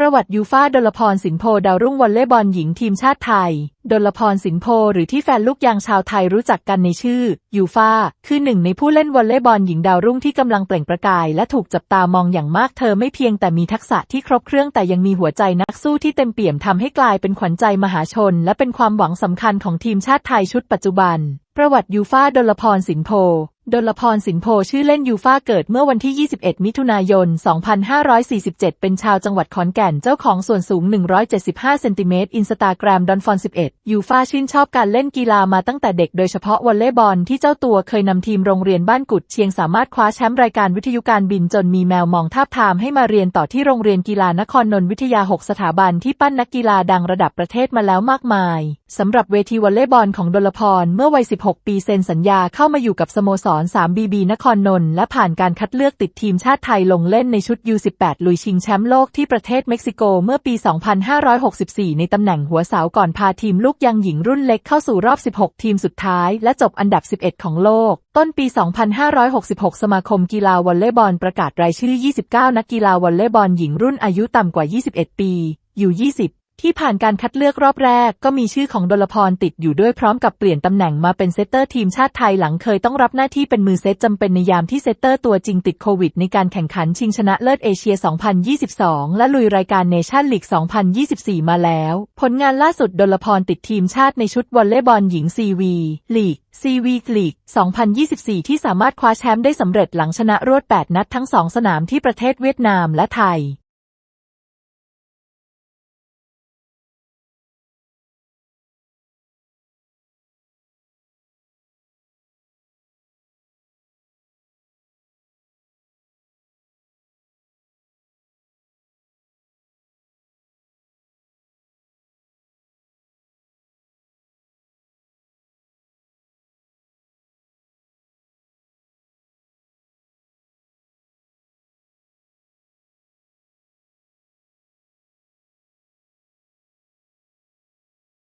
ประวัติยูฟ่าดลพรสินโพดาวรุ่งวอลเลย์บอลหญิงทีมชาติไทย ดลพรสินโพหรือที่แฟนลูกยางชาวไทยรู้จักกันในชื่อ ยูฟาคือหนึ่งในผู้เล่นวอลเลย์บอลหญิงดาวรุ่งที่กำลังเปล่งประกาย และถูกจับตามองอย่างมากเธอไม่เพียงแต่มีทักษะที่ครบเครื่องแต่ยังมีหัวใจนักสู้ที่เต็มเปี่ยมทำให้กลายเป็นขวัญใจมหาชน และเป็นความหวังสำคัญของทีมชาติไทยชุดปัจจุบัน ประวัติยูฟาดลพรสินโพดลพรสินโพชื่อเล่นยูฟาเกิดเมื่อวันที่ 21 มิถุนายน 2547 เป็นชาวจังหวัดขอนแก่นเจ้าของส่วนสูง 175 เซนติเมตร อินสตาแกรมดอนฟอน 11ยูฟาชื่นชอบการเล่นกีฬามาตั้งแต่เด็กโดยเฉพาะวอลเลย์บอลที่เจ้าตัวเคยนำทีมโรงเรียนบ้านกุดเชียงสามารถคว้าแชมป์รายการวิทยุการบินจนมีแมวมองทาบทามให้มาเรียนต่อที่โรงเรียนกีฬานครนนทวิทยา 6 สถาบันที่ปั้นนักกีฬาดังระดับประเทศมาแล้วมากมายสำหรับเวทีวอลเลย์บอลของดลพรเมื่อวัย 16 ปีเซ็นสัญญาเข้ามาอยู่กับสโมสร 3 BB นครนนท์และผ่านการคัดเลือกติดทีมชาติไทยลงเล่นในชุด U18 ลุยชิงแชมป์โลกที่ประเทศเม็กซิโกเมื่อปี 2564 ในตำแหน่งหัวเสาก่อนพาทีมลูกยังหญิงรุ่นเล็กเข้าสู่รอบ 16 ทีมสุดท้าย และจบอันดับ 11 ของโลก ต้นปี 2566 สมาคมกีฬาวอลเลย์บอลประกาศรายชื่อ 29 นักกีฬาวอลเลย์บอลหญิงรุ่นอายุต่ำกว่า 21 ปี อยู่ 20 ที่ผ่านการคัดเลือกรอบแรกก็มีชื่อของดลพรติดอยู่ด้วยพร้อมกับเปลี่ยนตำแหน่งมาเป็นเซตเตอร์ทีมชาติไทยหลังเคยต้องรับหน้าที่เป็นมือเซตจำเป็นในยามที่เซตเตอร์ตัวจริงติดโควิดในการแข่งขันชิงชนะเลิศเอเชีย 2022 และลุยรายการเนชั่นลีก 2024 มาแล้ว ผลงานล่าสุดดลพรติดทีมชาติในชุดวอลเลย์บอลหญิงซีวีลีกซีวีลีก 2024 ที่สามารถคว้าแชมป์ได้สำเร็จหลังชนะรวด 8 นัดทั้ง 2 สนามที่ประเทศเวียดนามและไทย